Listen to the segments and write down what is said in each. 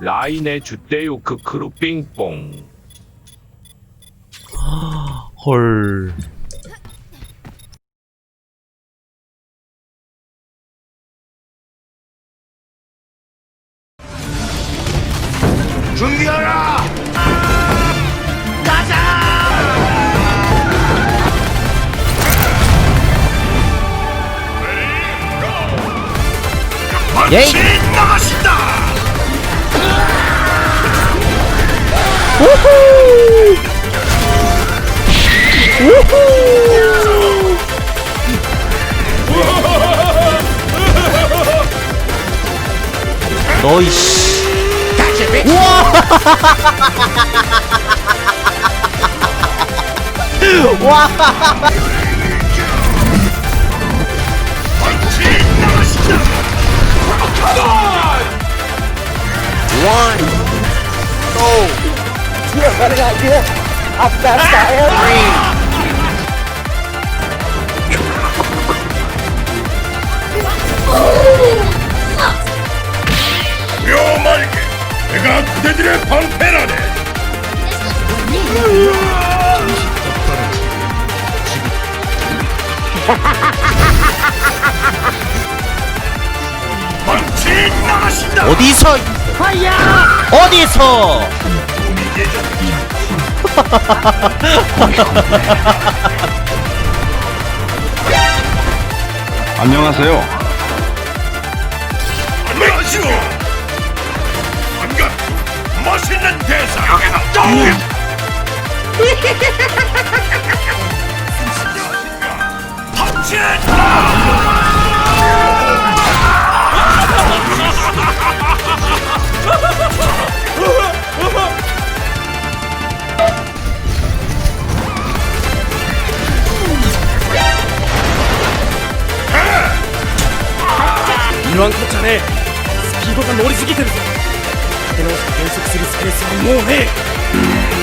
라인의 주대요 크크루 삥뽕. 헐. 준비하라! 예이! 나가신다! 너이씨. 우와! 와! 묘말게 내가 그대들의 방패라네 망치 나가신다! 어디서? 어디서? 안녕하세요. 안녕하시오! 반갑! 맛있는 대사! 여기다! 펀 わんこっちゃねえ。スピードが乗りすぎてる。ぞして減速するスペースはもうねえ、うん。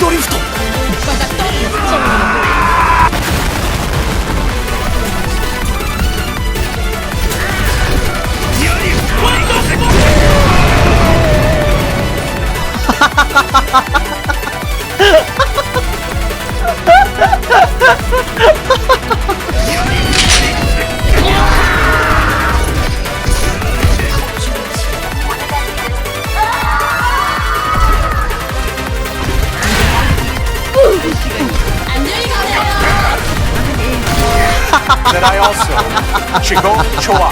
ドリフト。That I also. Chico Choa.